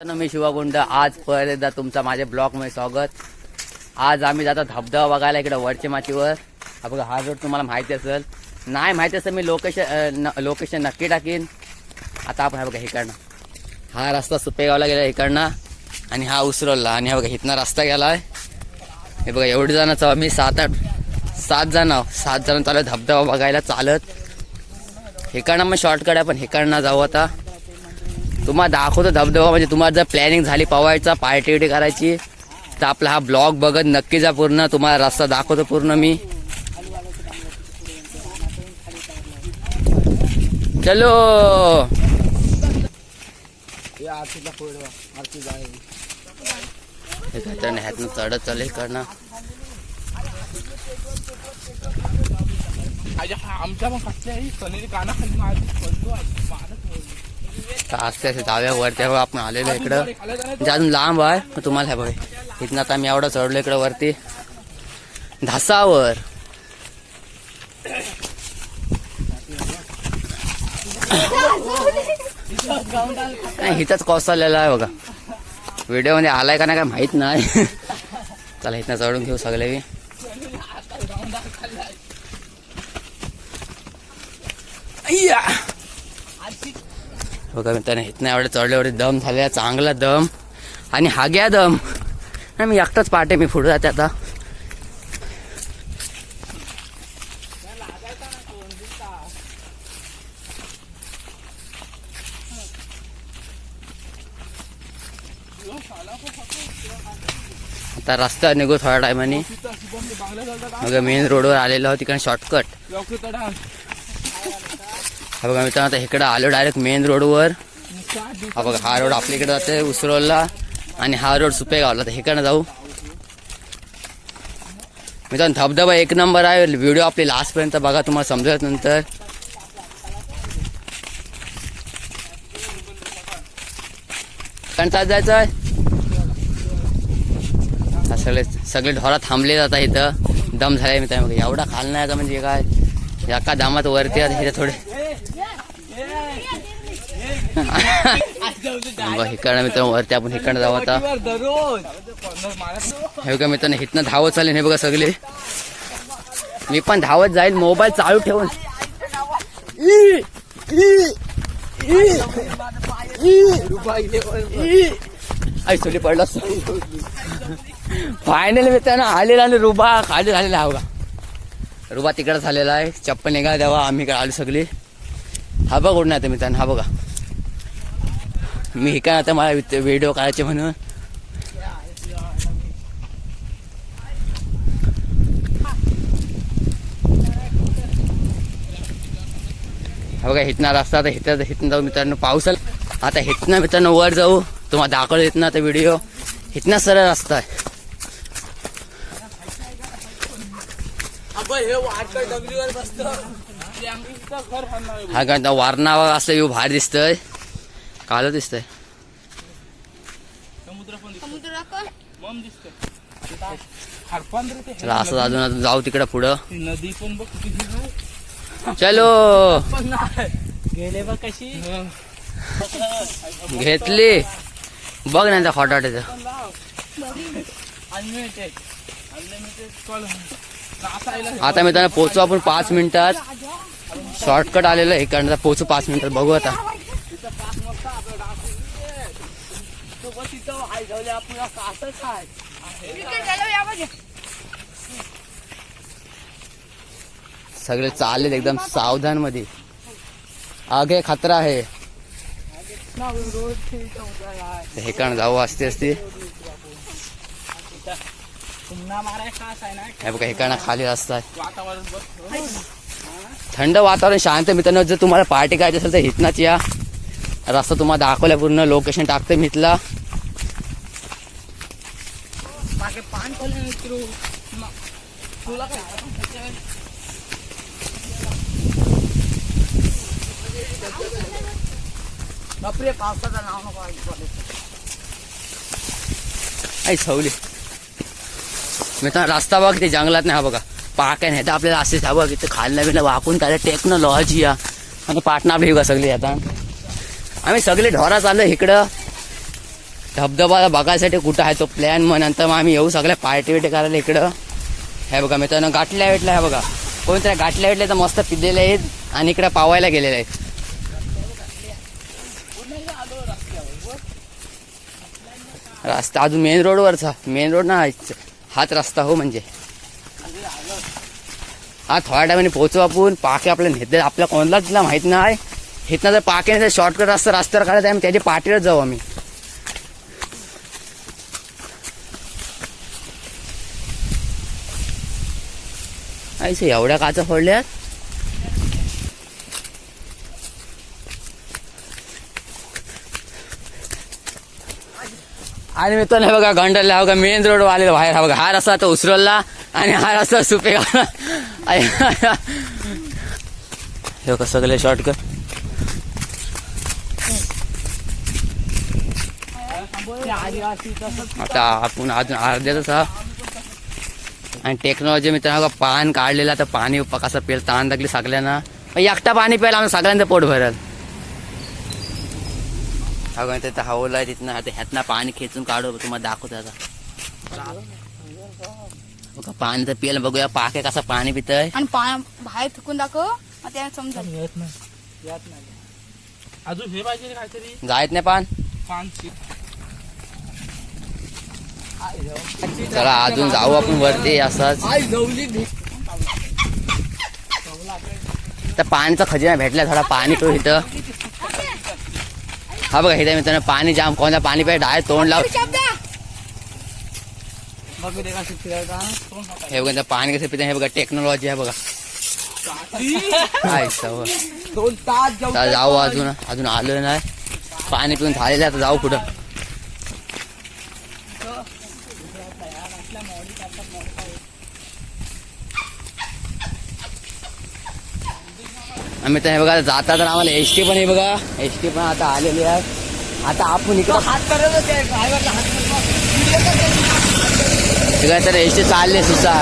मी शिवागुंड आज परत एकदा तुमचा माझ्या ब्लॉगमध्ये स्वागत. आज आम्ही जातो धबधबा बघायला इकडे वरच्या मातीवर. हा बघा हा रोड तुम्हाला माहिती असेल. नाही माहिती असेल मी लोकेशन लोकेशन नक्की टाकीन. आता आपण हा बघा इकडनं. हा रस्ता सुपेगावला गेला इकडनं. आणि हा उसरोलला. आणि हा बघा इथनं रस्ता गेलाय. हे बघा एवढे जणांचा आम्ही सात आठ सात जण सात जण चालू धबधबा बघायला चालत. इकडनं मग शॉर्टकट आहे पण इकडनं जाऊ आता. तुम्हाला दाखवतो धबधबा म्हणजे तुम्हाला जर प्लॅनिंग झाली पवायचा पार्टी विटी करायची तर आपला हा ब्लॉग बघत नक्की जा पूर्ण. तुम्हाला रस्ता दाखवतो पूर्ण मी. चलो. ह्यातनं चढत चालेल करणं आमच्या पण कसल्या सनेरी तर आस्ते असे दहाव्यावर आपण आलेलो आहे इकडं. म्हणजे अजून लांब आहे. तुम्हाला हे बघ इथनं आता मी एवढं चढलो इकडं वरती. धासावर. नाही इथंच चाललेला आहे बघा. व्हिडिओमध्ये आलाय का नाही काय माहीत नाही. चला इथनं चढून घेऊ सगळे बघा मित्रांनो इथनं एवढे चढले दम झाले चांगला दम. आणि हा घ्या दम. नाही मी एकटाच पाटे मी पुढे जाते आता. आता रस्ता निघू थोड्या टायमाने मग मेन रोडवर आलेलो आहोत. तिकडे शॉर्टकट हा बघा मित्रांनो आता इकडं आलो डायरेक्ट मेन रोडवर हा बघा हा रोड आपल्या इकडे जाते उसरोलला. आणि हा रोड सुपे गावला तर इकडनं जाऊ. मित्रांनो धबधबा एक नंबर आहे. व्हिडिओ आपली लास्टपर्यंत बघा तुम्हाला समजत नंतर. कारण चालत जायचं आहे सगळे सगळे ढोरा थांबले जातात इथं. दम झालाय मित्र मग एवढा खाल नाही म्हणजे काय. एका दामात वरती आता इथे थोडे हिकडं इकडनं मित्रांनो वरती आपण हिकडं जाऊ आता. हे बघा मित्रांनो इथनं धावत चालेल हे बघा सगळे. मी पण धावत जाईल मोबाईल चालू ठेवून. आई सोली पडला फायनल मित्रांनो आलेला आणि रुबा खाली झालेला हा बघा. रुबा तिकडे झालेला आहे. चप्पल निघा द्यावा आम्ही इकडे आलो सगळी. हा बघ उडणार आता मित्रांनो? हा बघा. मी हे काय आता मला व्हिडिओ काढायचे म्हणून. हा बघा हिथनं रस्ता आता हिथं हिथनं जाऊ मित्रांनो पाऊस आला. आता हिथनं मित्रांनो वर जाऊ. तुम्हाला दाखवलं येत ना आता व्हिडिओ हिथनं सरळ रस्ता आहे. हे हा का वारणा असं येऊ बाहेर दिसतंय. काल दिसतंय. चला असं अजून अजून जाऊ तिकडं पुढं. नदी पण बघ चलो. गेले बघ कशी घेतली. बघ ना खोटा त्याचं अनलिमिटेड आता मी त्यांना आता मित्रांनो पोचू आपण पाच मिनिटात. शॉर्टकट आलेलं आहे इकडनं पोहोचू पाच मिनिटात बघू आता. सगळे चालले एकदम सावधानमध्ये आगे खतरा आहे. हे कारण जाऊ असते असते. पुन्हा खास आहे ना हे बघा हे कारण खाली असतात. वातावरण थंड वातावरण शांत मित्रांनो. जर तुम्हाला पार्टी करायची असेल तर इथनाच या. रस्ता तुम्हाला दाखवला पूर्ण लोकेशन टाकते मी इथला. मागे पान खोले मित्रू तुला काय? बापरे पावसाचं नाव नको ऐकू. आई सवली. मित्रांनो रस्ता बघ ते जंगलात नाही हा बघा. पाक नाही तर आपल्याला असेच हवं की इथे खाल्लं बिलं वाकून त्याला टेक्नॉलॉजी या. आणि पाटणा आपली बघा सगळी आता. आम्ही सगळे ढोरा चाललो इकडं. धबधबा बघायसाठी कुठं आहे तो प्लॅन मग नंतर मग आम्ही येऊ सगळ्या पार्टी बिटी करायला इकडं. हे बघा मी मित्रांनो गाठल्या भेटल्या हे बघा. कोणत्या गाठल्या भेटल्या तर मस्त पिलेले आहेत आणि इकडे पावायला गेलेले आहेत. रस्ता अजून मेन रोडवरचा मेन रोड ना हाच रस्ता हो म्हणजे. हा थोड्या टायमाने पोहोचू आपण. पाके आपल्या नेते आपल्या कोणालाच तिला माहीत नाही. इथनं जर पाके शॉर्टकट रस्ता रस्त्यावर काढायचं आहे त्याच्या पाठीवर जाऊ आम्ही. ऐसे एवढ्या काचा फोडल्यात? आणि मी तो नाही बघा गंडरला का मेन रोड आलेला बाहेर हा बघा हा रस्ता तो उसरवला आणि हा रस्ता सुपे हे बघा सगळे शॉर्टकट आता आपण अजून अर्ध्यातच हा आणि टेक्नॉलॉजी मित्रांनो पान काढलेलं आता पाणी कसं पेल ताण लागली सगळ्यांना. एकटा पाणी प्यायला आम्ही सगळ्यांचं पोट भरल. अगं तिथं हवलं आहे तिथनं आता ह्यातनं पाणी खेचून काढू तुम्हाला दाखवतो आता. बघा पाणी तर पियला बघूया पाके कसं पाणी पितंय. आणि पा बाहेर थुकून दाखव मग त्याने समजेल. येत नाही. येत नाही. अजून हे पाहिजे रे काहीतरी? जायत नाही पान? पान चला अजून जाऊ आपण वरती असंच. तर पाण्याचा खजिना भेटला थोडा पाणी पिऊ इथं. हा बघा इथं मित्रांनो पाणी जाम कोणता पाणी पाहिजे डायरेक्ट तोंड लाव बघू दे का फिरायचा हे बघा इथं पाणी कसं पितं हे बघा टेक्नॉलॉजी आहे बघा. काय जाऊ अजून अजून आलो नाही. पाणी पिऊन झालेलं आहे, आता जाऊ कुठं. आम्ही तर हे बघा जाता तर आम्हाला एस टी पण आहे बघा. एस टी पण आता आलेली आहे. आता आपण इकडं हात करत काय तर एस चालले सुसा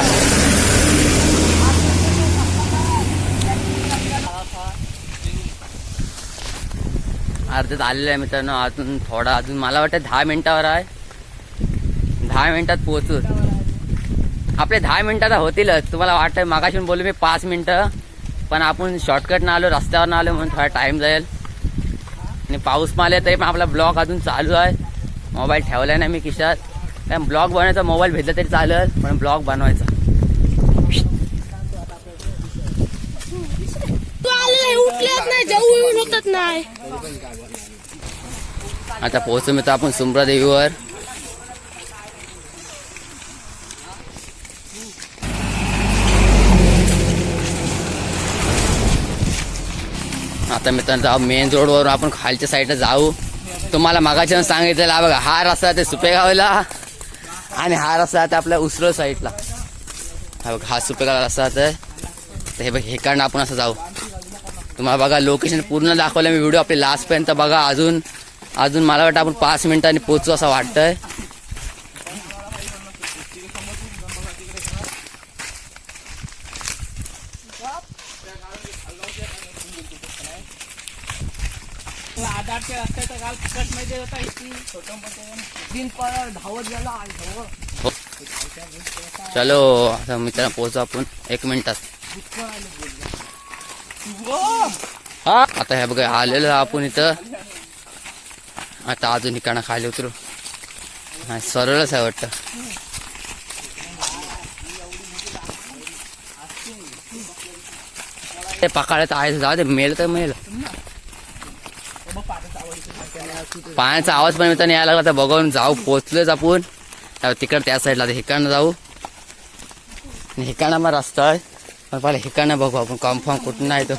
अर्ध्यात आलेलं आहे मित्रांनो अजून थोडा अजून मला वाटतं दहा मिनिटावर आहे. दहा मिनिटात पोहोचू. आपले दहा मिनिटात होतीलच तुम्हाला वाटतं मागाशी बोलू मी पाच मिनटं. पण आपण शॉर्टकट आलो रस्त्यावर आलो म्हणून थोडा टाइम जाईल. आणि पाऊस माले तरी पण आपला ब्लॉक अजून चालू आहे. मोबाईल ठेवला नाही मी खिशात. काय ब्लॉग बनवायचा मोबाईल भेटला तरी चालेल पण ब्लॉग बनवायचा. आता पोहोचू मित्र आपण सुमरा देवीवर. आता मित्रांनो जाऊ मेन रोडवरून आपण खालच्या साईडला जाऊ. तुम्हाला मागाच्या सांगितलेलं बघा हा रस्ता ते सुपेगावला. आणि हा रस्ता आता आपल्या उसरो साईडला. हा बघ हा सुपेगाव रस्ता आहे. तर हे बघ हेकडनं आपण असं जाऊ. तुम्हाला बघा लोकेशन पूर्ण दाखवलं मी. व्हिडिओ आपले लास्टपर्यंत बघा. अजून अजून मला वाटतं आपण पाच मिनिटांनी पोचू असं वाटतंय आधारच्या रस्त्याचा काल फुकट नाही देत होता इथे छोटं मोठं तीन धावत गेला आणि हो. चलो आता मित्रांनो पोहोचू आपण. एक मिनिटात. हा आता हे बघा आलेलं आपण इथं. आता अजून ठिकाणा खाली उतरू. हा सरळच आहे वाटतं. ते पकाळ्यात आहे जाऊ दे मेल तर मेल. पाण्याचा आवाज पण मित्रांनो यायला लागला तर बघून जाऊ पोचलोच आपण. तिकडं तिकड त्या साईडला हिकडनं जाऊ. आणि हिकाणा मग रस्ता आहे. पण पहिला हिकाणं बघू आपण कन्फर्म कुठून नाही तो.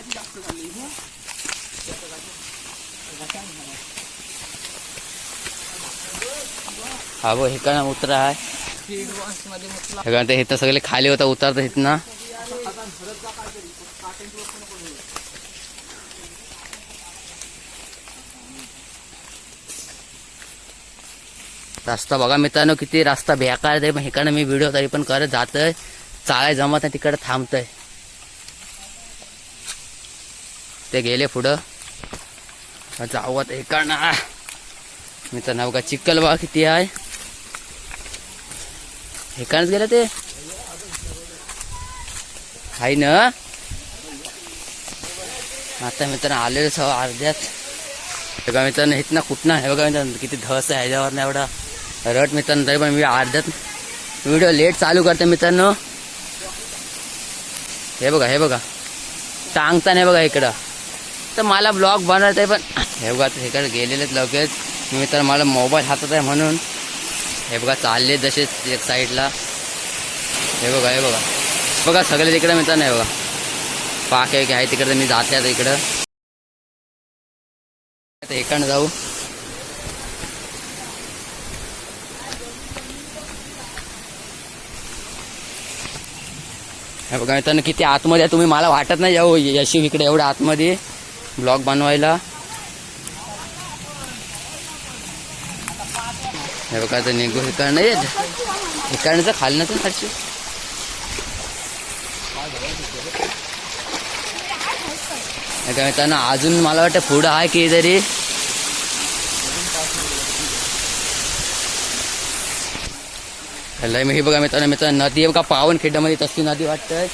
हा बघ हिकाणा उतरा आहे. हिकडं ते इथं सगळे खाली होता उतरतं इथनं. रस्ता बघा मित्रांनो किती रस्ता बेकार तरी पण हिकडनं मी व्हिडिओ तरी पण करत जातोय. चालाय जमत नाही तिकडे थांबतंय. ते गेले पुढं. आता एकाना. आता इकडनं मित्रांनो बघा चिखल बघा किती आहे. हेकाणच गेलं ते? हाय ना? आता मित्रांनो आलेलो सव अर्ध्यात. बघा मित्रांनो इथनं कुठनं हे बघा मित्रांनो किती धस आहे ह्याच्यावर ना एवढा. रट मित्रांनो तरी पण मी अर्ध्यात व्हिडिओ लेट चालू करते मित्रांनो. हे बघा हे बघा. सांगता नाही बघा इकडं. तर मला ब्लॉग बनवायचं आहे पण हे बघा इकडे गेलेलेच लगेच. मी तर मला मोबाईल हातात आहे म्हणून. हे बघा चालले जसे एक साईडला हे बघा हे बघा. बघा सगळे तिकडे मित्र नाही बघा. पाक आहे की आहे तिकडे मी जाते आता इकडं. इकडं जाऊ. बघा मित्रांनो किती आतमध्ये आहे. तुम्ही मला वाटत नाही जाऊ यशिव इकडे एवढं आतमध्ये. ब्लॉग बनवायला. हे बघा तर निघू इकडनं. ये इकडनं खालनं तर खालची. हे बघा मित्रांनो अजून मला वाटतं पुढं आहे की तरी लय मी हे बघा मित्रांनो मित्रांनो नदी आहे बघा पावन खेड्यामध्ये तसली नदी वाटतंय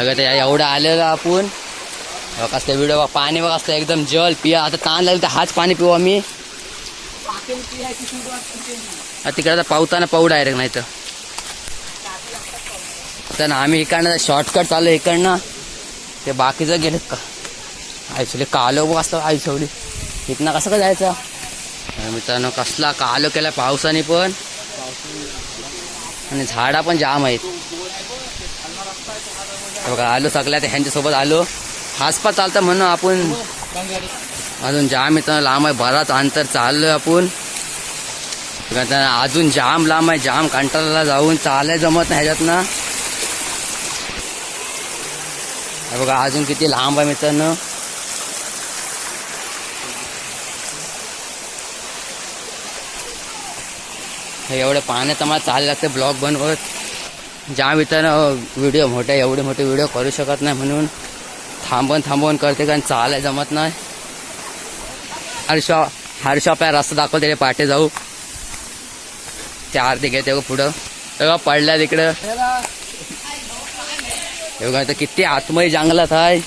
अगं ते एवढं आलेलं आपण बघा कसलं व्हिडिओ पाणी बघा असतं एकदम जल पिया। आता ताण लागलं तर हाच पाणी पिऊ आम्ही आता तिकडे आता पावताना पाऊ डायरेक्ट नाही तर तर ना आम्ही इकडनं शॉर्टकट चालू इकडनं ते बाकीचं गेलेत का आयसोली कालो वाजता आयसवली इथनं कसं का जायचं? मित्रांनो कसला कालो केला पावसाने पण. आणि झाडा पण जाम आहेत. बघा आलो सगळ्या ह्यांच्यासोबत आलो. हासपा चालतं म्हणून आपण. अजून जाम मित्रांनो लांब आहे बराच अंतर चाललोय आपण. अजून जाम लांब आहे जाम कंटाळाला जाऊन चालाय जमत नाही ह्याच्यात ना बघा अजून किती लांब आहे मित्रांनो. हे एवढं पाण्यात आम्हाला चालायला लागतं. ब्लॉग बनवत. ज्या मित्रांनो व्हिडिओ मोठे एवढे मोठे व्हिडिओ करू शकत नाही म्हणून थांबवून थांबवून करते कारण चालाय जमत नाही. हर्षा हर्षा आपल्या रस्ता दाखवते त्याच्या पाठी जाऊ. त्या आरती घेते बघ पुढं. तेव्हा पडल्या तिकडं. एवढं तर किती आतमध्ये जंगलात आहे.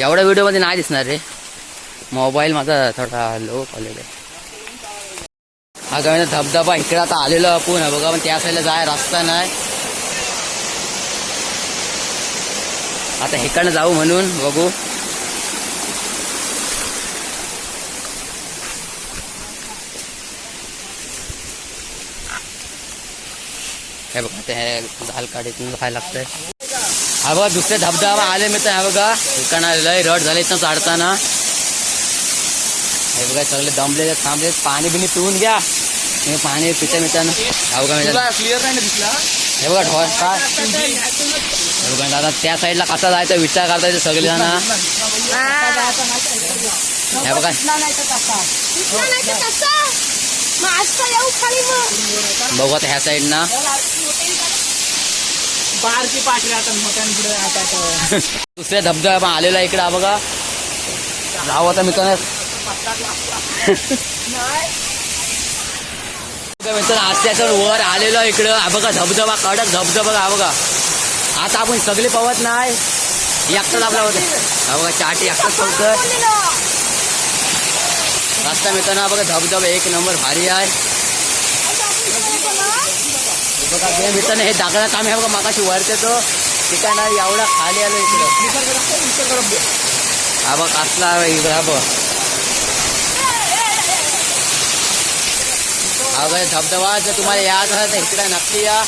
एवढ्या व्हिडिओमध्ये नाही दिसणार रे. मोबाईल माझा थोडा लो क्वालिटी आहे. हा काय धबधबा इकडे आता आलेलो आपण. बघा पण त्या साईडला जाय रस्ता नाही. आता इकडनं जाऊ म्हणून बघू. हे बघा ते हे झाल काढीतून खायला लागतंय. हा बघा दुसरे धबधबा आले मी तर हा बघा. इकडनं लय रड झाले इथं चाडताना हे बघा सगळे दमले थांबले पाणी बिनी पिऊन घ्या. हे पाणी पिते मित्रांनो हा बघा मित्रांनो क्लिअर नाही ना दिसला? हे बघा हे बघा दादा त्या साईडला कसा जायचा विचार करता येते सगळे जण हे बघा. बघू आता ह्या पुढे राहतात दुसऱ्या धबधबा आलेला इकडे बघा. जाऊ आता मित्रांनो. मित्रांनो आस्त्याचं वर आलेलो इकडं. हा बघा धबधबा कडक धबधबा हा बघा. आता आपण सगळे पवत नाही. एकटाच आपला होतं. हा बघा चाटी एकटाच पवत रस्ता मित्रांनो बघा धबधबा एक नंबर भारी आहे. बघा हे मित्रांनो हे दाखला काम आहे. बघा मागाशी वरते तो ठिकाण एवढा खाली आलो इकडं. हा बघ असला इकडं हा बघ. हा बघा धबधबा जर तुम्हाला यायचं असेल तर इकडे नक्की या.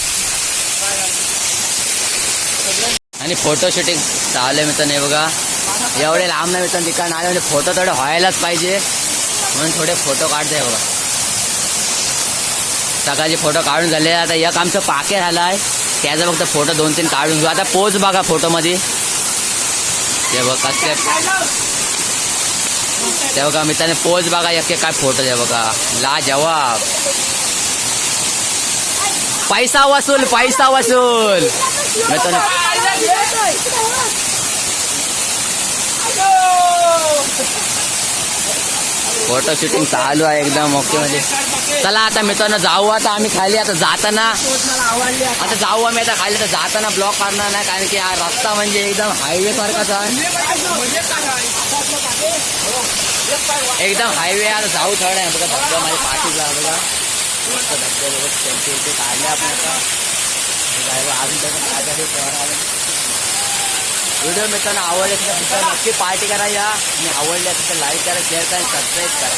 आणि फोटो शूटिंग चालू आहे मित्रांनो नाही बघा. एवढे लांब नाही मित्रांनो ठिकाण आले म्हणजे फोटो थोडे व्हायलाच पाहिजे. म्हणून थोडे फोटो काढते बघा. सकाळचे फोटो काढून झाले आता एक आमचं पाके झालं आहे त्याचा फक्त फोटो दोन तीन काढून घेऊ. आता पोच बघा फोटोमध्ये ते बघा कसले ते बघा मित्रांनो पोच बघा याचे काय फोटो द्या बघा. ला जवाब. पैसा वसूल पैसा वसूल. मित्रांनो. फ़ोटो शूटिंग चालू आहे एकदम ओके मध्ये चला आता मित्रांनो, जाऊ आता आम्ही खाली, आता जाताना. आता जाऊ आम्ही आता खाली तर जाताना ब्लॉक करणार नाही, कारण की हा रस्ता म्हणजे एकदम हायवे सारखाच आहे. एकदम हायवे आता जाऊ थोडं आहे बघा, धबधबा माझ्या पाठीचा हे हे. व्हिडिओ मित्रांनो आवडले तर नक्की पार्टी करा या. आणि आवडल्यास तर लाईक करा शेअर करा सबस्क्राईब करा.